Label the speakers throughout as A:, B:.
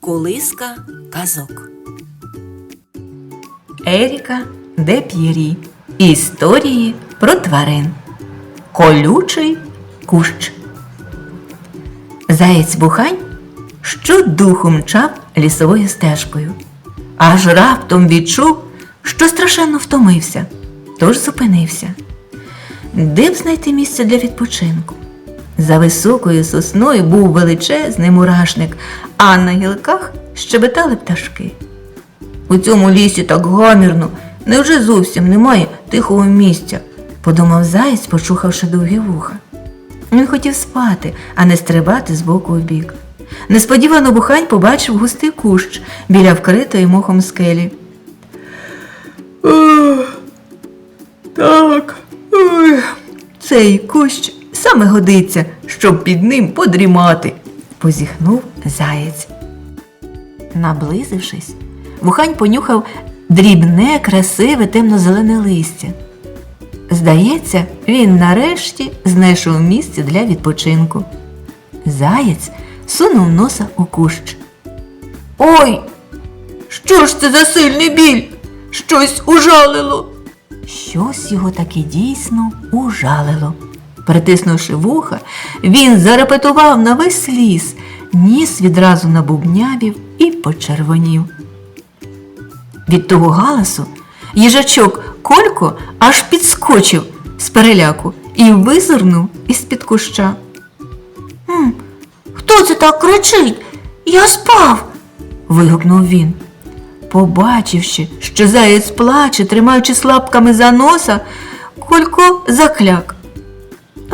A: Колиска казок.
B: Еріка де П'єрі. Історії про тварин. Колючий кущ. Заєць бухань щодуху мчав лісовою стежкою, аж раптом відчув, що страшенно втомився, тож зупинився. Де б знайти місце для відпочинку? За високою сосною був величезний мурашник, а на гілках щебетали пташки. У цьому лісі так гамірно, невже зовсім немає тихого місця, подумав заєць, почухавши довгі вуха. Він хотів спати, а не стрибати з боку в бік. Несподівано бухань побачив густий кущ біля вкритої мохом скелі. Так, цей кущ саме годиться, щоб під ним подрімати, позіхнув заєць. Наблизившись, вухань понюхав дрібне, красиве темно-зелене листя. Здається, він нарешті знайшов місце для відпочинку. Заєць сунув носа у кущ. Ой, що ж це за сильний біль? Щось ужалило. Щось його таки дійсно ужалило. Притиснувши вуха, він зарепетував на весь ліс, ніс відразу набубнявів і почервонів. Від того галасу їжачок Колько аж підскочив з переляку і визирнув із-під куща. «М, Хто це так кричить? Я спав. вигукнув він. Побачивши, що заєць плаче, тримаючи лапками за носа, Колько закляк.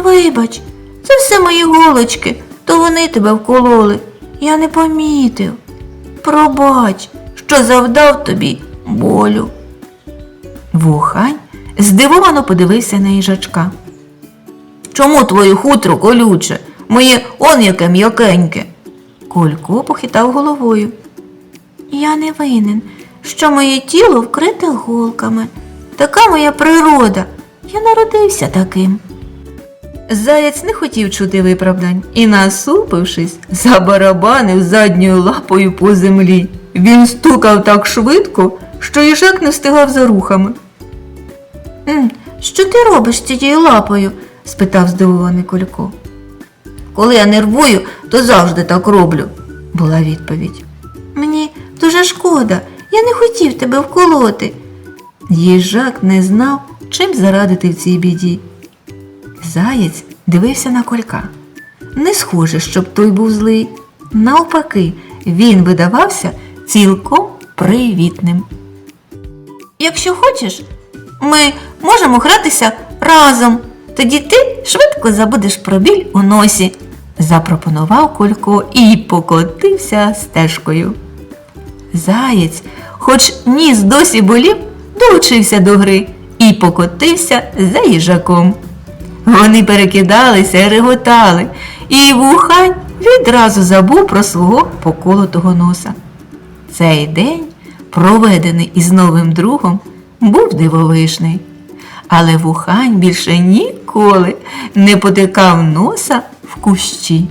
B: Вибач, це все мої голочки, то вони тебе вкололи. Я не помітив. Пробач, що завдав тобі болю. Вухань здивовано подивився на їжачка. Чому твоє хутро колюче? Моє он яке м'якеньке. Колько похитав головою. Я не винен, що моє тіло вкрите голками. Така моя природа. Я народився таким. Заєць не хотів чути виправдань і, насупившись, забарабанив задньою лапою по землі. Він стукав так швидко, що їжак не встигав за рухами. Що ти робиш цією лапою? спитав здивований Колько. Коли я нервую, то завжди так роблю, була відповідь. Мені дуже шкода, я не хотів тебе вколоти. Їжак не знав, чим зарадити в цій біді. Заєць дивився на колька. Не схоже, щоб той був злий. Навпаки, він видавався цілком привітним. Якщо хочеш, ми можемо гратися разом. Тоді ти швидко забудеш про біль у носі, запропонував Колько і покотився стежкою. Заєць, хоч ніс досі болів, долучився до гри і покотився за їжаком. Вони перекидалися і реготали, і вухань відразу забув про свого поколотого носа. Цей день, проведений із новим другом, був дивовижний, але вухань більше ніколи не потикав носа в кущі.